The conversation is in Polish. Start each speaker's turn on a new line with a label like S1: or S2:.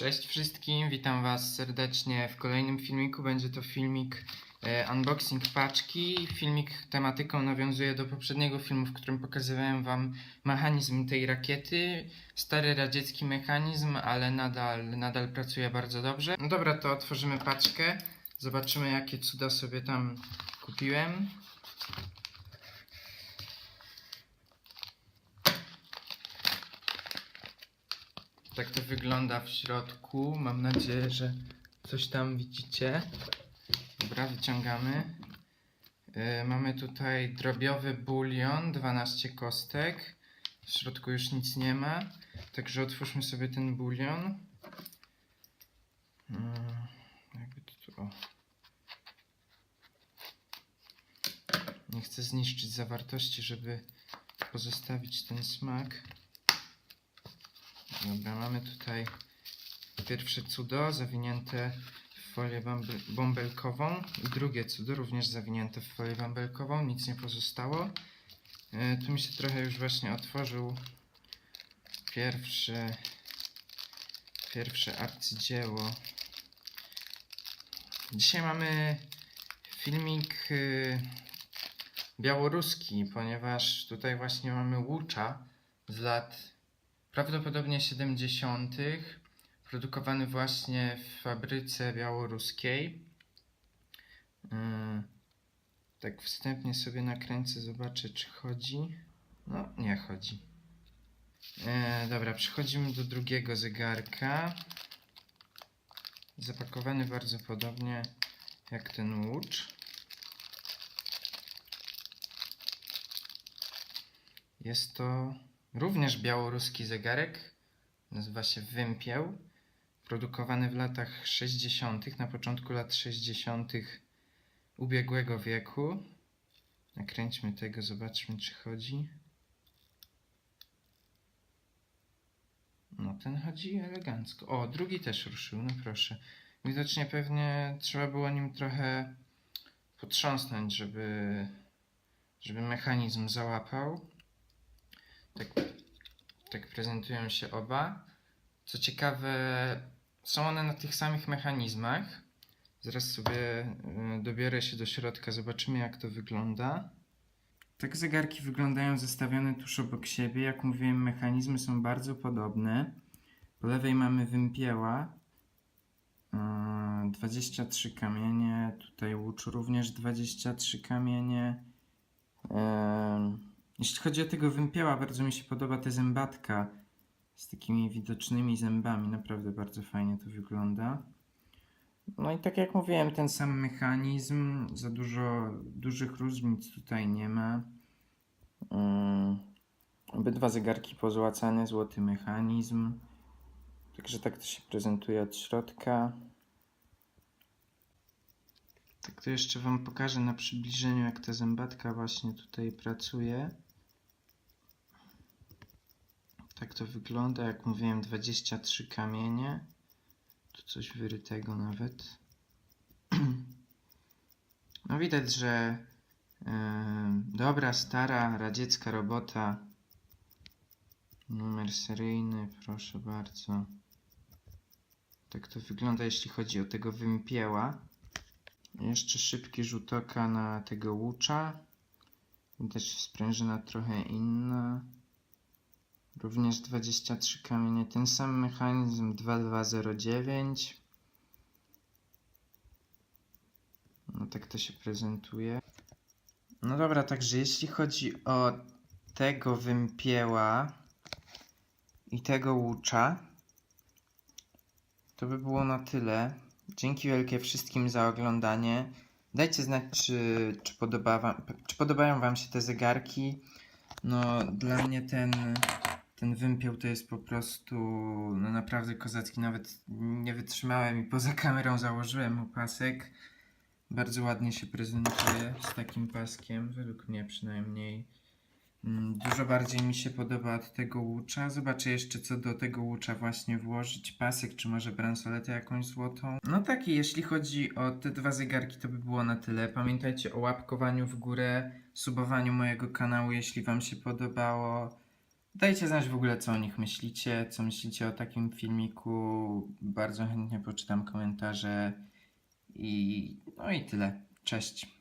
S1: Cześć wszystkim, witam Was serdecznie w kolejnym filmiku. Będzie to filmik e, unboxing paczki. Filmik tematyką nawiązuje do poprzedniego filmu, w którym pokazywałem Wam mechanizm tej rakiety. Stary radziecki mechanizm, ale nadal, nadal pracuje bardzo dobrze. No dobra, to otworzymy paczkę. Zobaczymy jakie cuda sobie tam kupiłem. Tak to wygląda w środku. Mam nadzieję, że coś tam widzicie. Dobra, wyciągamy. Yy, mamy tutaj drobiowy bulion, 12 kostek. W środku już nic nie ma. Także otwórzmy sobie ten bulion. Yy, jakby to tu. Nie chcę zniszczyć zawartości, żeby pozostawić ten smak. Dobra, mamy tutaj pierwsze cudo zawinięte w folię bąbel- bąbelkową i drugie cudo również zawinięte w folię bąbelkową, nic nie pozostało. E, tu mi się trochę już właśnie otworzył pierwszy, pierwsze arcydzieło. Dzisiaj mamy filmik y, białoruski, ponieważ tutaj właśnie mamy łucza z lat prawdopodobnie 70., produkowany właśnie w fabryce białoruskiej. Yy, Tak wstępnie sobie nakręcę, zobaczę czy chodzi. No, nie chodzi. E, dobra, przechodzimy do drugiego zegarka. Zapakowany bardzo podobnie jak ten łucz. Jest to również białoruski zegarek. Nazywa się Wympieł. Produkowany w latach 60., na początku lat 60. ubiegłego wieku. Nakręćmy tego, zobaczmy czy chodzi. No, ten chodzi elegancko. O, drugi też ruszył, no proszę. Widocznie pewnie trzeba było nim trochę potrząsnąć, żeby, żeby mechanizm załapał. Tak, tak prezentują się oba. Co ciekawe, są one na tych samych mechanizmach. Zaraz sobie y, dobiorę się do środka, zobaczymy jak to wygląda. Tak zegarki wyglądają zestawione tuż obok siebie. Jak mówiłem, mechanizmy są bardzo podobne. Po lewej mamy wympieła. Yy, 23 kamienie. Tutaj łucz również 23 kamienie. Jeśli chodzi o tego wympieła, bardzo mi się podoba ta zębatka z takimi widocznymi zębami. Naprawdę bardzo fajnie to wygląda. No i tak jak mówiłem, ten sam mechanizm, za dużo dużych różnic tutaj nie ma. Ym, Obydwa zegarki pozłacane, złoty mechanizm. Także tak to się prezentuje od środka. Tak to jeszcze Wam pokażę na przybliżeniu, jak ta zębatka właśnie tutaj pracuje. Tak to wygląda, jak mówiłem, 23 kamienie. Tu coś wyrytego nawet. No widać, że yy, dobra, stara, radziecka robota. Numer seryjny, proszę bardzo. Tak to wygląda, jeśli chodzi o tego wympieła. Jeszcze szybki rzut oka na tego łucza. Widać sprężyna trochę inna. Również 23 kamienie. Ten sam mechanizm 2209. No tak to się prezentuje. No dobra, także jeśli chodzi o tego wympieła i tego łucza, to by było na tyle. Dzięki wielkie wszystkim za oglądanie. Dajcie znać, czy, czy, podoba wam, czy podobają Wam się te zegarki. No, dla mnie ten, ten wympieł to jest po prostu no, naprawdę kozacki. Nawet nie wytrzymałem i poza kamerą założyłem mu pasek. Bardzo ładnie się prezentuje z takim paskiem, według mnie przynajmniej. Mm, Dużo bardziej mi się podoba od tego łucza. Zobaczę jeszcze co do tego łucza właśnie włożyć. Pasek, czy może bransoletę jakąś złotą. No tak i jeśli chodzi o te dwa zegarki, to by było na tyle. Pamiętajcie o łapkowaniu w górę, subowaniu mojego kanału, jeśli Wam się podobało. Dajcie znać w ogóle, co o nich myślicie, co myślicie o takim filmiku. Bardzo chętnie poczytam komentarze. I no i tyle. Cześć.